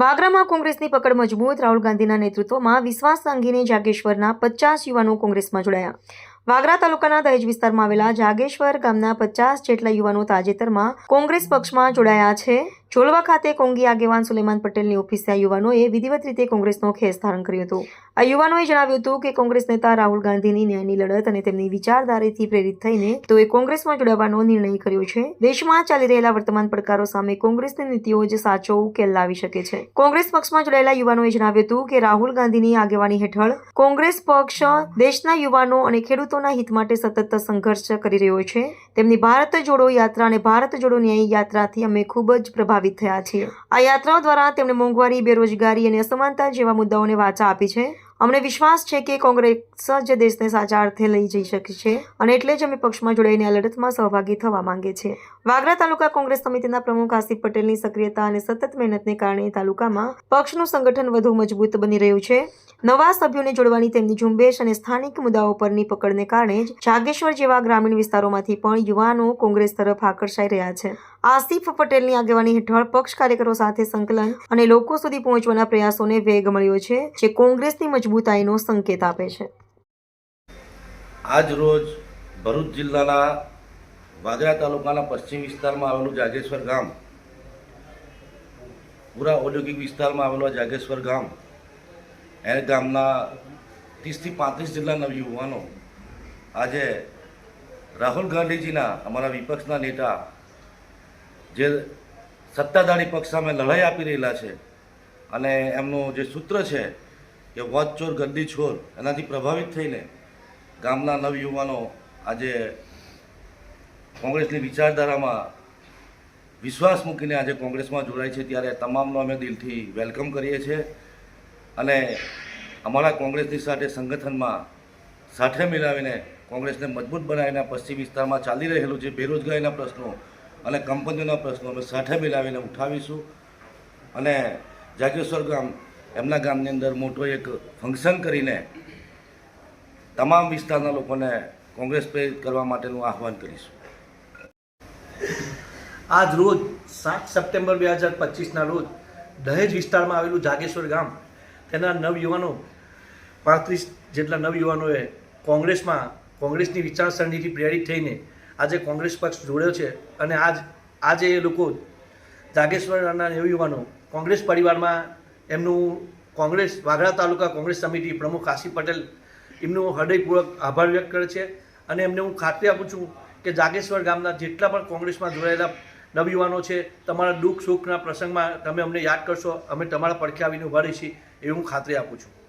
વાગરામાં કોંગ્રેસની પકડ મજબૂત. રાહુલ ગાંધીના નેતૃત્વમાં વિશ્વાસ સંઘીને જાગેશ્વરના પચાસ યુવાનો કોંગ્રેસમાં જોડાયા. વાગરા તાલુકાના દહેજ વિસ્તારમાં આવેલા જાગેશ્વર ગામના પચાસ જેટલા યુવાનો તાજેતરમાં કોંગ્રેસ પક્ષમાં જોડાયા છે. જોલવા ખાતે કોંગી આગેવાન સુલેમાન પટેલની ઓફિસે આ યુવાનોએ વિધિવત રીતે કોંગ્રેસનો ખેસ ધારણ કર્યું હતું. આ યુવાનોએ જણાવ્યું હતું કે કોંગ્રેસ નેતા રાહુલ ગાંધીની ન્યાયની લડત અને તેમની વિચારધારાથી પ્રેરિત થઈને તેઓએ કોંગ્રેસમાં જોડાવાનો નિર્ણય કર્યો છે. દેશમાં ચાલી રહેલા વર્તમાન પડકારો સામે કોંગ્રેસની નીતિઓ જ સાચો ઉકેલ લાવી શકે છે. કોંગ્રેસ પક્ષમાં જોડાયેલા યુવાનોએ જણાવ્યું હતું કે રાહુલ ગાંધીની આગેવાની હેઠળ કોંગ્રેસ પક્ષ દેશના યુવાનો અને ખેડૂતોના હિત માટે સતત સંઘર્ષ કરી રહ્યો છે. તેમની ભારત જોડો યાત્રા અને ભારત જોડો ન્યાય યાત્રાથી અમે ખૂબ જ પ્રભાવિત થયા છે. આ યાત્રાઓ દ્વારા તેમણે મોંઘવારી, બેરોજગારી અને અસમાનતા જેવા મુદ્દાઓને વાચા આપી છે. અમને વિશ્વાસ છે કે કોંગ્રેસ જ દેશને સાચા અર્થે લઈ જઈ શકે છે અને એટલે જ અમે પક્ષમાં જોડાઈને આ લડતમાં સહભાગી થવા માંગે છે. વાગરા તાલુકા કોંગ્રેસ સમિતિના પ્રમુખ આસિફ પટેલની સક્રિયતા અને સતત મહેનતને કારણે તાલુકામાં પક્ષનું સંગઠન વધુ મજબૂત બની રહ્યું છે. નવા સભ્યોને જોડવાની તેમની ઝુંબેશ અને સ્થાનિક મુદ્દાઓ પરની પકડને કારણે જ જાગેશ્વર જેવા ગ્રામીણ વિસ્તારોમાંથી પણ યુવાનો કોંગ્રેસ તરફ આકર્ષાઈ રહ્યા છે. આસિફ પટેલની આગેવાની હેઠળ પક્ષ કાર્યકરો સાથે સંકલન અને લોકો સુધી પહોંચવાના પ્રયાસોને વેગ મળ્યો છે, જે કોંગ્રેસની મજબૂતાઈનો સંકેત આપે છે. આજ રોજ ભરૂચ જિલ્લાના વાગરા તાલુકાના પશ્ચિમ વિસ્તારમાં આવેલું જાગેશ્વર ગામ, પૂરા ઔદ્યોગિક વિસ્તારમાં આવેલું જાગેશ્વર ગામ, એ ગામના ત્રીસથી પાંત્રીસ જેટલા નવયુવાનો આજે રાહુલ ગાંધીજીના, અમારા વિપક્ષના નેતા જે સત્તાધારી પક્ષ સામે લડાઈ આપી રહેલા છે અને એમનું જે સૂત્ર છે કે વધ ચોર છોર એનાથી પ્રભાવિત થઈને ગામના નવયુવાનો આજે કોંગ્રેસની વિચારધારામાં વિશ્વાસ મૂકીને આજે કોંગ્રેસમાં જોડાય છે ત્યારે તમામનો અમે દિલથી વેલકમ કરીએ છીએ. અને અમારા કોંગ્રેસની સાથે સંગઠનમાં સાથે મિલાવીને કોંગ્રેસને મજબૂત બનાવીને પશ્ચિમ વિસ્તારમાં ચાલી રહેલું જે બેરોજગારીના પ્રશ્નો અને કંપનીઓના પ્રશ્નો અમે સાથે મિલાવીને ઉઠાવીશું. અને જાગેશ્વર ગામ એમના ગામની અંદર મોટો એક ફંક્શન કરીને તમામ વિસ્તારના લોકોને કોંગ્રેસ પ્રેરિત કરવા માટેનું આહવાન કરીશું. આજ રોજ સાત સપ્ટેમ્બર બે હજાર પચીસના રોજ દહેજ વિસ્તારમાં આવેલું જાગેશ્વર ગામ, તેના નવયુવાનો પાંત્રીસ જેટલા નવયુવાનોએ કોંગ્રેસમાં કોંગ્રેસની વિચારસરણીથી પ્રેરિત થઈને આજે કોંગ્રેસ પક્ષ જોડ્યો છે અને આજ, આજે એ લોકો જાગેશ્વરના નવયુવાનો કોંગ્રેસ પરિવારમાં એમનું કોંગ્રેસ વાઘરા તાલુકા કોંગ્રેસ સમિતિ પ્રમુખ કાશી પટેલ એમનું હૃદયપૂર્વક આભાર વ્યક્ત કરે છે. અને એમને હું ખાતરી આપું છું કે જાગેશ્વર ગામના જેટલા પણ કોંગ્રેસમાં જોડાયેલા નવયુવાનો છે, તમારા દુઃખ સુખના પ્રસંગમાં તમે અમને યાદ કરશો, અમે તમારા પડખે આવીને ઊભા રહીશી, એવી હું ખાતરી આપું છું.